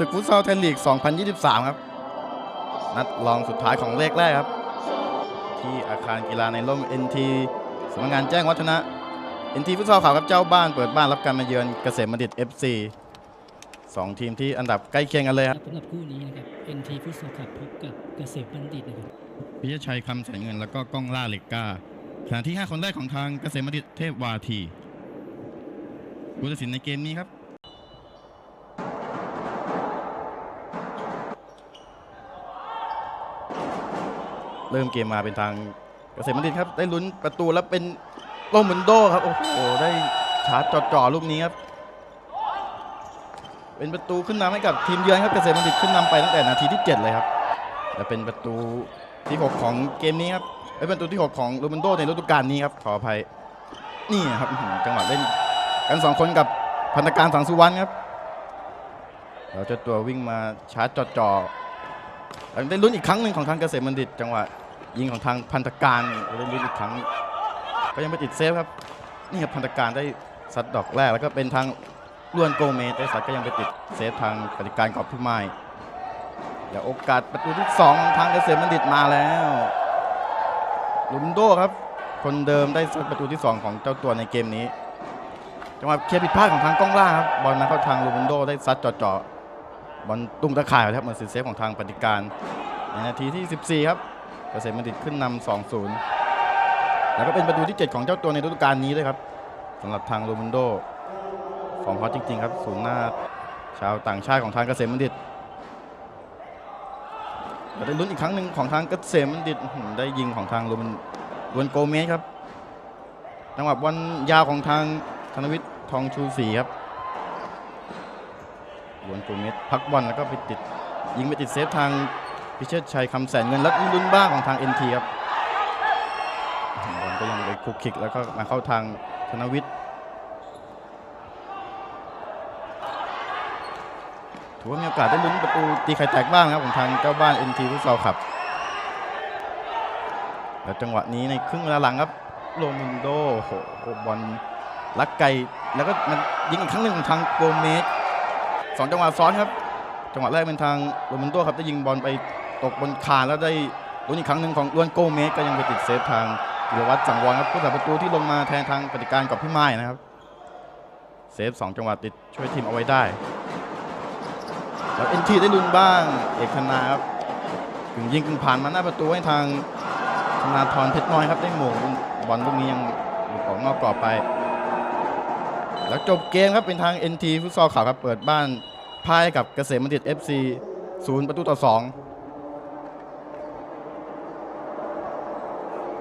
ศึกฟุตซอลไทยลีก 2023 ครับ นัดรองสุดท้ายของเลขแรกครับ ที่อาคารกีฬาในร่ม NT สำนักงานแจ้งวัฒนะ NT ฟุตซอลขาวครับเจ้าบ้านเปิดบ้านรับการมาเยือนเกษมบัณฑิต FC สองทีมที่อันดับใกล้เคียงกันเลยครับสำหรับคู่นี้นะครับ NT ฟุตซอลคลับพบกับเกษตรบัณฑิตนะครับพิชชัยคำแสนเงินแล้วก็ก้องล่าเหล็กกาขณะที่ 5 คนแรกของทางเกษมบัณฑิตเทพวาทีผู้ตัดสินในเกมนี้ครับ เริ่มเกมมาเป็นทางเกษมบัณฑิตครับ ได้ลุ้นประตูแล้วเป็นโรมุนโดครับ โอ้โห ได้ชาร์จจ่อๆลูกนี้ครับ เป็นประตูขึ้นนำให้กับทีมเยือนครับเกษมบัณฑิตขึ้นนำไปตั้งแต่นาทีที่ 7 เลยครับและเป็นประตูที่ 6 ของเกมนี้ครับเป็นประตูที่ 6 ของโรมันโดในฤดูกาลนี้ครับขออภัยนี่ครับจังหวะเล่นกันสองคนกับพันธการสังสุวรรณครับเราจะตัววิ่งมาชาร์จจ่อๆแล้ว ได้ลุ้นอีกครั้งหนึ่งของทางเกษมบัณฑิต จังหวะยิงของทางพันธการได้ลุ้นอีกครั้ง ก็ยังไม่ติดเซฟครับนี่ครับพันธการได้ซัดดอกแรกแล้วก็เป็นทางล้วนโกเมสได้ซัดก็ยังไปติดเซฟทางปฏิการกอบพี่ไม้เดี๋ยวโอกาสประตูที่2ของทางเกษมบัณฑิตมาแล้วลุมโดครับ คนเดิมได้สัดประตูที่ 2 ของเจ้าตัวในเกมนี้จังหวะเคลียร์ผิดพลาดของทางกล้องล่าครับบอลมาเข้าทางลูมนโดได้ซัดจ่อๆ บอลตุ้งตะข่ายครับมือนสิเซฟของทางปฏิการในนาทีที่ 14 ครับเกษมบัณฑิตขึ้นนำ2-0 แล้วก็เป็นประตูที่ 7 ของเจ้าตัวในฤดูกาลนี้ด้วยครับสำหรับทางลูมนโดฟอร์มฮอตจริงๆครับศูนย์หน้าชาวต่างชาติของทางเกษมบัณฑิตเราได้ลุ้นอีกครั้งหนึ่งของทางเกษมบัณฑิตได้ยิงของทางลูมันลวนโกเมสครับจังหวะบอลยาวของทางธนวิทย์ทองชูศรีครับ วนโกเมสพักบอลแล้วก็ไปติดยิงไปติดเซฟทางพิเชษชัยคำแสนเงินและลุ้นบ้าของทาง NT ครับบอลก็ยังไปคุกคิกแล้วก็มาเข้าทางธนวิทย์ถือว่ามีโอกาสได้ลุ้นประตูตีไข่แตกบ้างครับของทางเจ้าบ้าน NT ฟุตซอลครับแล้วจังหวะนี้ในครึ่งเวลาหลังครับโรมุนโดโอ้โหบอลลักไกลแล้วก็มันยิงอีกครั้งหนึ่งของทางโกเมส สองจังหวะซ้อนครับ จังหวะแรกเป็นทางโรมุนโดครับได้ยิงบอลไปตกบนคานแล้วได้ลุ้นอีกครั้งหนึ่งของล้วนโกเมสก็ยังไปติดเซฟทางจิรวัตรสังวรครับผู้สาประตูที่ลงมาแทนทางปฏิการกับพี่ไม้นะครับเซฟสองจังหวะติดช่วยทีมเอาไว้ได้แล้วเอ็นทีได้ลุ้นบ้างเอกธนาครับกึ่งยิงกึ่งผ่านมาหน้าประตูให้ทางธนาธรเพชรน้อยครับได้หม่งบอลลูกนี้ยังหลุดออกนอกกรอบไป แล้วจบเกมครับเป็นทาง NT ฟุตซอลขาวครับเปิดบ้าน พ่ายกับเกษมบัณฑิต FC ศูนย์ประตูต่อ 2